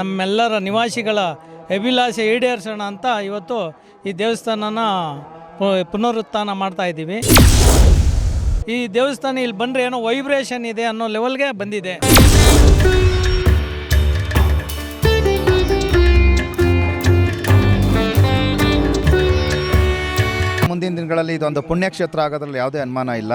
ನಮ್ಮೆಲ್ಲರ ನಿವಾಸಿಗಳ ಅಭಿಲಾಷೆ ಈಡೇರಿಸೋಣ ಅಂತ ಇವತ್ತು ಈ ದೇವಸ್ಥಾನನ ಪುನರುತ್ಥಾನ ಮಾಡ್ತಾ ಇದ್ದೀವಿ. ಈ ದೇವಸ್ಥಾನ ಇಲ್ಲಿ ಬಂದರೆ ಏನೋ ವೈಬ್ರೇಷನ್ ಇದೆ ಅನ್ನೋ ಲೆವೆಲ್ಗೆ ಬಂದಿದೆ. ಮುಂದಿನ ದಿನಗಳಲ್ಲಿ ಇದೊಂದು ಪುಣ್ಯಕ್ಷೇತ್ರ ಆಗೋದ್ರಲ್ಲಿ ಯಾವುದೇ ಅನುಮಾನ ಇಲ್ಲ.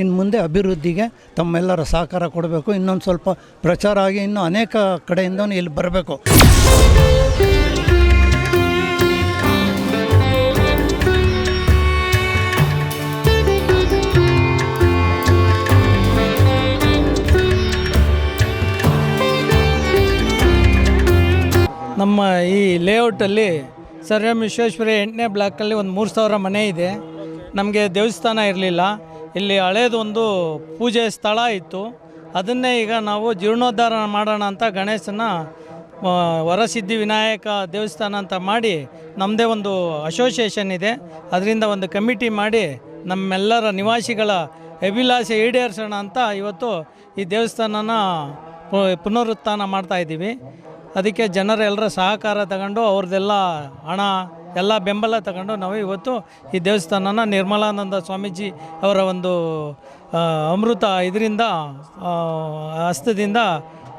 ಇನ್ನು ಮುಂದೆ ಅಭಿವೃದ್ಧಿಗೆ ತಮ್ಮೆಲ್ಲರ ಸಹಕಾರ ಕೊಡಬೇಕು. ಇನ್ನೊಂದು ಸ್ವಲ್ಪ ಪ್ರಚಾರ ಆಗಿ ಇನ್ನೂ ಅನೇಕ ಕಡೆಯಿಂದನೂ ಇಲ್ಲಿ ಬರಬೇಕು. ನಮ್ಮ ಈ ಲೇಔಟಲ್ಲಿ ಸರ್ ಎಂ ವಿಶ್ವೇಶ್ವರಿ ಎಂಟನೇ ಬ್ಲಾಕಲ್ಲಿ ಒಂದು ಮೂರು ಸಾವಿರ ಮನೆ ಇದೆ. ನಮಗೆ ದೇವಸ್ಥಾನ ಇರಲಿಲ್ಲ. ಇಲ್ಲಿ ಹಳೇದೊಂದು ಪೂಜೆ ಸ್ಥಳ ಇತ್ತು. ಅದನ್ನೇ ಈಗ ನಾವು ಜೀರ್ಣೋದ್ಧಾರ ಮಾಡೋಣ ಅಂತ ಗಣೇಶನ ವರಸಿದ್ಧಿ ವಿನಾಯಕ ದೇವಸ್ಥಾನ ಅಂತ ಮಾಡಿ ನಮ್ಮದೇ ಒಂದು ಅಸೋಸಿಯೇಷನ್ ಇದೆ. ಅದರಿಂದ ಒಂದು ಕಮಿಟಿ ಮಾಡಿ ನಮ್ಮೆಲ್ಲರ ನಿವಾಸಿಗಳ ಅಭಿಲಾಷೆ ಈಡೇರಿಸೋಣ ಅಂತ ಇವತ್ತು ಈ ದೇವಸ್ಥಾನನ ಪುನರುತ್ಥಾನ ಮಾಡ್ತಾ ಇದ್ದೀವಿ. ಅದಕ್ಕೆ ಜನರೆಲ್ಲರ ಸಹಕಾರ ತಗೊಂಡು ಅವ್ರದ್ದೆಲ್ಲ ಹಣ ಎಲ್ಲ ಬೆಂಬಲ ತಗೊಂಡು ನಾವು ಇವತ್ತು ಈ ದೇವಸ್ಥಾನನ ನಿರ್ಮಲಾನಂದ ಸ್ವಾಮೀಜಿ ಅವರ ಒಂದು ಅಮೃತ ಇದರಿಂದ ಹಸ್ತದಿಂದ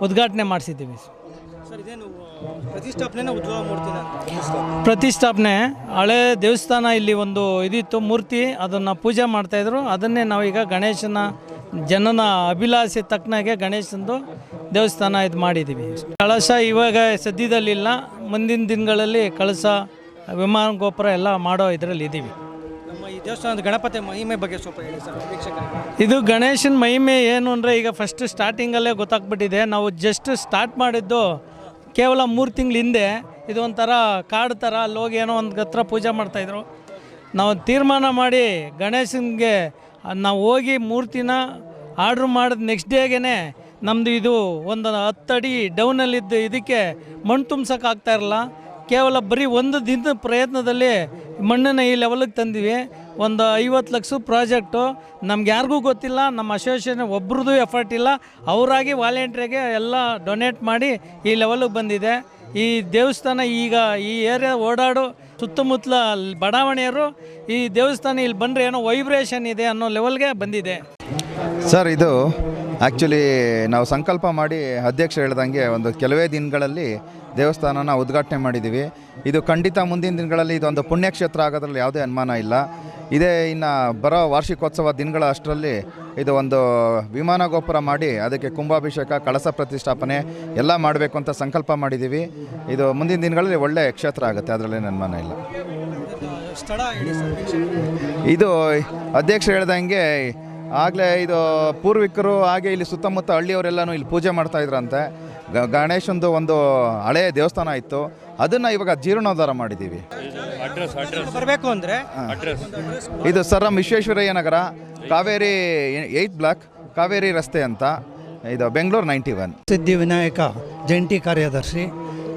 ಉದ್ಘಾಟನೆ ಮಾಡಿಸಿದ್ದೀವಿ. ಪ್ರತಿಷ್ಠಾಪನೆ ಹಳೆ ದೇವಸ್ಥಾನ ಇಲ್ಲಿ ಒಂದು ಇದಿತ್ತು ಮೂರ್ತಿ ಅದನ್ನು ಪೂಜೆ ಮಾಡ್ತಾಯಿದ್ರು ಅದನ್ನೇ ನಾವೀಗ ಗಣೇಶನ ಜನನ ಅಭಿಲಾಷೆ ತಕ್ಕನಾಗೆ ಗಣೇಶಂದು ದೇವಸ್ಥಾನ ಇದು ಮಾಡಿದ್ದೀವಿ. ಕಳಶ ಇವಾಗ ಸದ್ಯದಲ್ಲಿಲ್ಲ. ಮುಂದಿನ ದಿನಗಳಲ್ಲಿ ಕಳಶ ವಿಮಾನ ಗೋಪುರ ಎಲ್ಲ ಮಾಡೋ ಇದರಲ್ಲಿ ಇದ್ದೀವಿ ನಮ್ಮ ಈ ದೇವಸ್ಥಾನದ ಗಣಪತಿ ಮಹಿಮೆ ಬಗ್ಗೆ ಸ್ವಲ್ಪ ಹೇಳಿ ಸರ್ ವೀಕ್ಷಕರಿಗೆ ಇದು ಗಣೇಶನ ಮಹಿಮೆ ಏನು ಅಂದರೆ ಈಗ ಫಸ್ಟ್ ಸ್ಟಾರ್ಟಿಂಗಲ್ಲೇ ಗೊತ್ತಾಗ್ಬಿಟ್ಟಿದೆ. ನಾವು ಜಸ್ಟ್ ಸ್ಟಾರ್ಟ್ ಮಾಡಿದ್ದು ಕೇವಲ ಮೂರು ತಿಂಗಳ ಹಿಂದೆ. ಇದು ಒಂಥರ ಕಾಡು ಥರ ಅಲ್ಲಿ ಹೋಗಿ ಏನೋ ಒಂದು ಹತ್ರ ಪೂಜೆ ಮಾಡ್ತಾಯಿದ್ರು ನಾವು ತೀರ್ಮಾನ ಮಾಡಿ ಗಣೇಶನಿಗೆ ನಾವು ಹೋಗಿ ಮೂರ್ತಿನ ಆರ್ಡ್ರ್ ಮಾಡಿದ ನೆಕ್ಸ್ಟ್ ಡೇಗೇ ನಮ್ಮದು ಇದು ಒಂದು ಹತ್ತು ಅಡಿ ಡೌನಲ್ಲಿದ್ದು ಇದಕ್ಕೆ ಮಣ್ಣು ತುಂಬ್ಸೋಕ್ಕಾಗ್ತಾ ಇರಲ್ಲ. ಕೇವಲ ಬರೀ ಒಂದು ದಿನದ ಪ್ರಯತ್ನದಲ್ಲಿ ಮಣ್ಣನ್ನು ಈ ಲೆವೆಲಿಗೆ ತಂದಿವಿ. ಒಂದು ಐವತ್ತು ಲಕ್ಷ ಪ್ರಾಜೆಕ್ಟು. ನಮ್ಗೆ ಯಾರಿಗೂ ಗೊತ್ತಿಲ್ಲ, ನಮ್ಮ ಅಸೋಸಿಯೇಷನ್ ಒಬ್ರದ್ದು ಎಫರ್ಟ್ ಇಲ್ಲ. ಅವರಾಗಿ ವಾಲೆಂಟ್ರಿಗೆ ಎಲ್ಲ ಡೊನೇಟ್ ಮಾಡಿ ಈ ಲೆವೆಲಿಗೆ ಬಂದಿದೆ. ಈ ದೇವಸ್ಥಾನ ಈಗ ಈ ಏರಿಯಾ ಓಡಾಡು ಸುತ್ತಮುತ್ತಲ ಬಡಾವಣೆಯರು, ಈ ದೇವಸ್ಥಾನ ಇಲ್ಲಿ ಬಂದರೆ ಏನೋ ವೈಬ್ರೇಷನ್ ಇದೆ ಅನ್ನೋ ಲೆವೆಲ್ಗೆ ಬಂದಿದೆ. ಸರ್ ಇದು ಆ್ಯಕ್ಚುಲಿ ನಾವು ಸಂಕಲ್ಪ ಮಾಡಿ ಅಧ್ಯಕ್ಷ ಹೇಳ್ದಂಗೆ ಒಂದು ಕೆಲವೇ ದಿನಗಳಲ್ಲಿ ದೇವಸ್ಥಾನನ ಉದ್ಘಾಟನೆ ಮಾಡಿದ್ದೀವಿ. ಇದು ಖಂಡಿತ ಮುಂದಿನ ದಿನಗಳಲ್ಲಿ ಇದೊಂದು ಪುಣ್ಯಕ್ಷೇತ್ರ ಆಗೋದ್ರಲ್ಲಿ ಯಾವುದೇ ಅನುಮಾನ ಇಲ್ಲ. ಇದೇ ಇನ್ನು ಬರೋ ವಾರ್ಷಿಕೋತ್ಸವ ದಿನಗಳ ಅಷ್ಟರಲ್ಲಿ ಇದು ಒಂದು ವಿಮಾನ ಗೋಪುರ ಮಾಡಿ ಅದಕ್ಕೆ ಕುಂಭಾಭಿಷೇಕ, ಕಳಸ ಪ್ರತಿಷ್ಠಾಪನೆ ಎಲ್ಲ ಮಾಡಬೇಕು ಅಂತ ಸಂಕಲ್ಪ ಮಾಡಿದ್ದೀವಿ. ಇದು ಮುಂದಿನ ದಿನಗಳಲ್ಲಿ ಒಳ್ಳೆಯ ಕ್ಷೇತ್ರ ಆಗುತ್ತೆ, ಅದರಲ್ಲೇನು ಅನುಮಾನ ಇಲ್ಲ. ಇದು ಅಧ್ಯಕ್ಷ ಹೇಳ್ದಂಗೆ ಆಗಲೇ ಇದು ಪೂರ್ವಿಕರು ಹಾಗೆ ಇಲ್ಲಿ ಸುತ್ತಮುತ್ತ ಹಳ್ಳಿಯವರೆಲ್ಲನೂ ಇಲ್ಲಿ ಪೂಜೆ ಮಾಡ್ತಾ ಇದ್ರಂತೆ. ಗ- ಗಣೇಶಂದು ಒಂದು ಹಳೆಯ ದೇವಸ್ಥಾನ ಇತ್ತು. ಅದನ್ನು ಇವಾಗ ಜೀರ್ಣೋದ್ಧಾರ ಮಾಡಿದ್ದೀವಿ. ಬರಬೇಕು ಅಂದರೆ? ಇದು sir M Visvesvaraya Nagar Kaveri eight block Kaveri ರಸ್ತೆ ಅಂತ. ಇದು ಬೆಂಗಳೂರು ನೈಂಟಿ ಒನ್. ಸಿದ್ಧಿ ವಿನಾಯಕ ಜಂಟಿ ಕಾರ್ಯದರ್ಶಿ.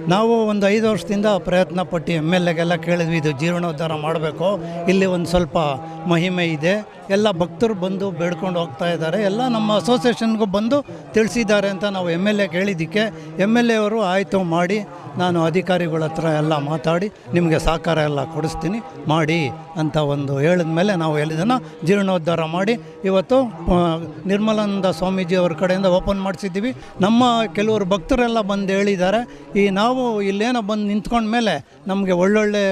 ನಾವು ಒಂದು ಐದು ವರ್ಷದಿಂದ ಪ್ರಯತ್ನ ಪಟ್ಟು ಎಂ ಎಲ್ ಎಗೆಲ್ಲ ಕೇಳಿದ್ವಿ ಇದು ಜೀರ್ಣೋದ್ಧಾರ ಮಾಡಬೇಕು. ಇಲ್ಲಿ ಒಂದು ಸ್ವಲ್ಪ ಮಹಿಮೆ ಇದೆ. ಎಲ್ಲ ಭಕ್ತರು ಬಂದು ಬೇಡ್ಕೊಂಡು ಹೋಗ್ತಾ ಇದ್ದಾರೆ. ಎಲ್ಲ ನಮ್ಮ ಅಸೋಸಿಯೇಷನ್ಗೂ ಬಂದು ತಿಳಿಸಿದ್ದಾರೆ ಅಂತ ನಾವು ಎಂ ಎಲ್ ಎ ಕೇಳಿದ್ದಕ್ಕೆ. ಎಂ ಎಲ್ ಎ ಅವರು ಆಯಿತು ಮಾಡಿ, ನಾನು ಅಧಿಕಾರಿಗಳ ಹತ್ರ ಎಲ್ಲ ಮಾತಾಡಿ, ನಿಮಗೆ ಸಹಕಾರ ಎಲ್ಲ ಕೊಡಿಸ್ತೀನಿ, ಮಾಡಿ ಅಂತ ಒಂದು ಹೇಳಿದ ಮೇಲೆ ನಾವು ಎಲ್ಲಿದನ್ನು ಜೀರ್ಣೋದ್ಧಾರ ಮಾಡಿ. ಇವತ್ತು ನಿರ್ಮಲಾನಂದ ಸ್ವಾಮೀಜಿ ಅವ್ರ ಕಡೆಯಿಂದ ಓಪನ್ ಮಾಡಿಸಿದ್ದೀವಿ. ನಮ್ಮ ಕೆಲವರು ಭಕ್ತರೆಲ್ಲ ಬಂದು ಹೇಳಿದ್ದಾರೆ. ಈ ನಾವು ಇಲ್ಲೇನೋ ಬಂದು ನಿಂತ್ಕೊಂಡ ಮೇಲೆ ನಮಗೆ ಒಳ್ಳೊಳ್ಳೆ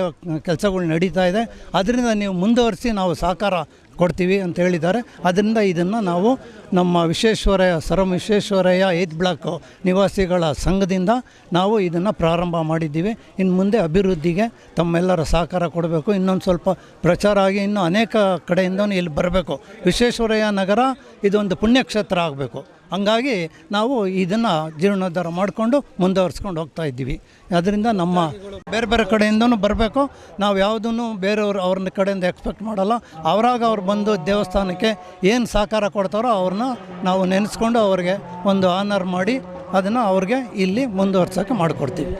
ಕೆಲಸಗಳು ನಡೀತಾ ಇದೆ. ಅದರಿಂದ ನೀವು ಮುಂದುವರಿಸಿ ನಾವು ಸಹಕಾರ ಕೊಡ್ತೀವಿ ಅಂತ ಹೇಳಿದ್ದಾರೆ. ಅದರಿಂದ ಇದನ್ನು ನಾವು ನಮ್ಮ ವಿಶ್ವೇಶ್ವರಯ್ಯ ಸರಂ ವಿಶ್ವೇಶ್ವರಯ್ಯ ಏತ್ ಬ್ಲಾಕ್ ನಿವಾಸಿಗಳ ಸಂಘದಿಂದ ನಾವು ಇದನ್ನು ಪ್ರಾರಂಭ ಮಾಡಿದ್ದೀವಿ. ಇನ್ನು ಮುಂದೆ ಅಭಿವೃದ್ಧಿಗೆ ತಮ್ಮೆಲ್ಲರ ಸಹಕಾರ ಕೊಡಬೇಕು. ಇನ್ನೊಂದು ಸ್ವಲ್ಪ ಪ್ರಚಾರ ಆಗಿ ಇನ್ನೂ ಅನೇಕ ಕಡೆಯಿಂದನೂ ಇಲ್ಲಿ ಬರಬೇಕು. ವಿಶ್ವೇಶ್ವರಯ್ಯ ನಗರ ಇದೊಂದು ಪುಣ್ಯಕ್ಷೇತ್ರ ಆಗಬೇಕು. ಹಂಗಾಗಿ ನಾವು ಇದನ್ನು ಜೀರ್ಣೋದ್ಧಾರ ಮಾಡಿಕೊಂಡು ಮುಂದುವರ್ಸ್ಕೊಂಡು ಹೋಗ್ತಾ ಇದ್ದೀವಿ. ಅದರಿಂದ ನಮ್ಮ ಬೇರೆ ಬೇರೆ ಕಡೆಯಿಂದನೂ ಬರಬೇಕು. ನಾವು ಯಾವುದನ್ನು ಬೇರೆಯವ್ರು ಅವ್ರನ್ನ ಕಡೆಯಿಂದ ಎಕ್ಸ್ಪೆಕ್ಟ್ ಮಾಡಲ್ಲ. ಅವರಾಗ ಅವ್ರು ಬಂದು ದೇವಸ್ಥಾನಕ್ಕೆ ಏನು ಸಹಕಾರ ಕೊಡ್ತಾರೋ ಅವ್ರನ್ನ ನಾವು ನೆನೆಸ್ಕೊಂಡು ಅವ್ರಿಗೆ ಒಂದು ಆನರ್ ಮಾಡಿ ಅದನ್ನು ಅವ್ರಿಗೆ ಇಲ್ಲಿ ಮುಂದುವರ್ಸೋಕ್ಕೆ ಮಾಡಿಕೊಡ್ತೀವಿ.